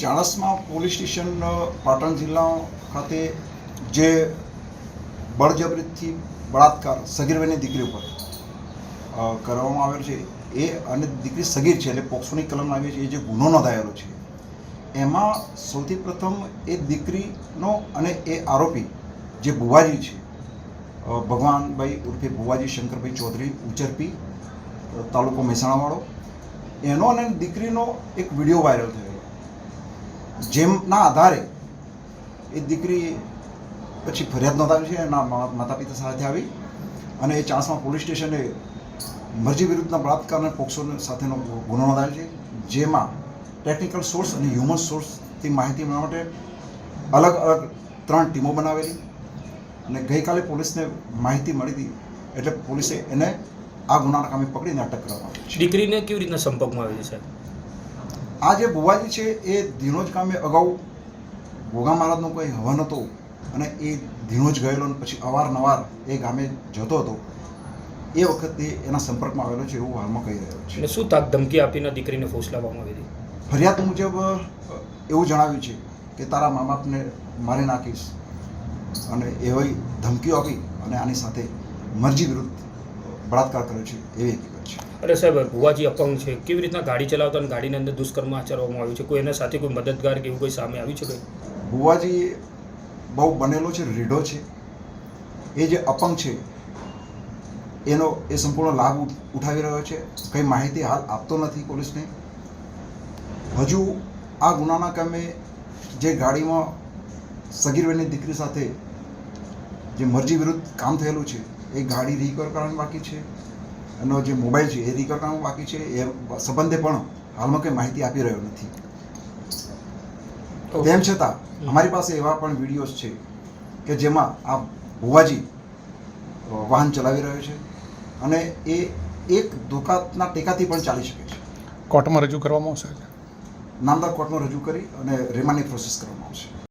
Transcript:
ચાણસમાં police station Patan જિલ્લા ખાતે જે બળજબરીથી બળાત્કાર સગીરભાઈની દીકરી ઉપર કરવામાં આવેલ છે, એ અને દીકરી સગીર છે, એટલે પોક્સોની કલમ આવી છે, એ જે ગુનો નોંધાયેલો છે, એમાં સૌથી પ્રથમ એ દીકરીનો અને એ આરોપી જે ભુવાજી છે ભગવાનભાઈ ઉર્ફે ભુવાજી શંકરભાઈ ચૌધરી ઉચરપી તાલુકો મહેસાણાવાળો, એનો અને દીકરીનો એક વીડિયો વાયરલ થયેલો જેમના આધારે એ દીકરી પછી ફરિયાદ નોંધાવી છે, એના માતા પિતા સાથે આવી અને એ ચાન્સમાં પોલીસ સ્ટેશને મરજી વિરુદ્ધના બળાત્કારને પોક્સો સાથેનો ગુનો નોંધાવ્યો છે, જેમાં ટેકનિકલ સોર્સ અને હ્યુમન સોર્સથી માહિતી મેળવવા માટે અલગ અલગ ત્રણ ટીમો બનાવેલી અને ગઈકાલે પોલીસને માહિતી મળી હતી એટલે પોલીસે એને આ ગુનાના કામે પકડીને અટક કરવામાં દીકરીને કેવી રીતના સંપર્કમાં આવી છે? સાહેબ આ જે બુવાજી છે એ ધીણોજ ગામે અગાઉ ગોગા મહારાજનો કોઈ હવન હતો અને એ ધીણોજ ગયેલો અને પછી અવારનવાર એ ગામે જતો હતો. એ વખતે એના સંપર્કમાં આવેલો છે એવું હાલમાં કહી રહ્યો છે. શું તાક ધમકી આપીને દીકરીને ફોસલાવવામાં આવી હતી? ફરિયાદ મુજબ એવું જણાવ્યું છે કે તારા મા બાપને મારી નાખીશ અને એવી ધમકીઓ આપી અને આની સાથે મરજી વિરુદ્ધ બળાત્કાર કર્યો છે એવી હકીકત છે. અરે સાહેબ ભુવાજી અપંગ છે. કેવી રીતના ગાડી ચલાવતા અને ગાડીની અંદર દુષ્કર્મ આચરવામાં આવ્યું છે? કોઈ એના સાથે કોઈ મદદગાર કે એવું કોઈ સામે આવ્યું છે કંઈ? ભુવાજી બહુ બનેલો છે રીઢો છે. એ જે અપંગ છે એનો એ સંપૂર્ણ લાભ ઉઠાવી રહ્યો છે. કંઈ માહિતી હાલ આપતો નથી પોલીસને. હજુ આ ગુનાના કામે જે ગાડીમાં સગીરબેનની દીકરી સાથે જે મરજી વિરુદ્ધ કામ થયેલું છે એ ગાડી રિકવર કરવાની બાકી છે. એનો જે મોબાઈલ છે એ રિકવર કરવાનું બાકી છે. એ સંબંધે પણ હાલમાં કંઈ માહિતી આપી રહ્યો નથી. તેમ છતાં અમારી પાસે એવા પણ વિડીયોઝ છે કે જેમાં આ ભુવાજી વાહન ચલાવી રહ્યો છે અને એ એક દુકાતના ટેકાથી પણ ચાલી શકે છે. કોર્ટમાં રજૂ કરવામાં આવશે? નામદાર કોર્ટમાં રજૂ કરી અને રિમાન્ડની પ્રોસેસ કરવામાં આવશે.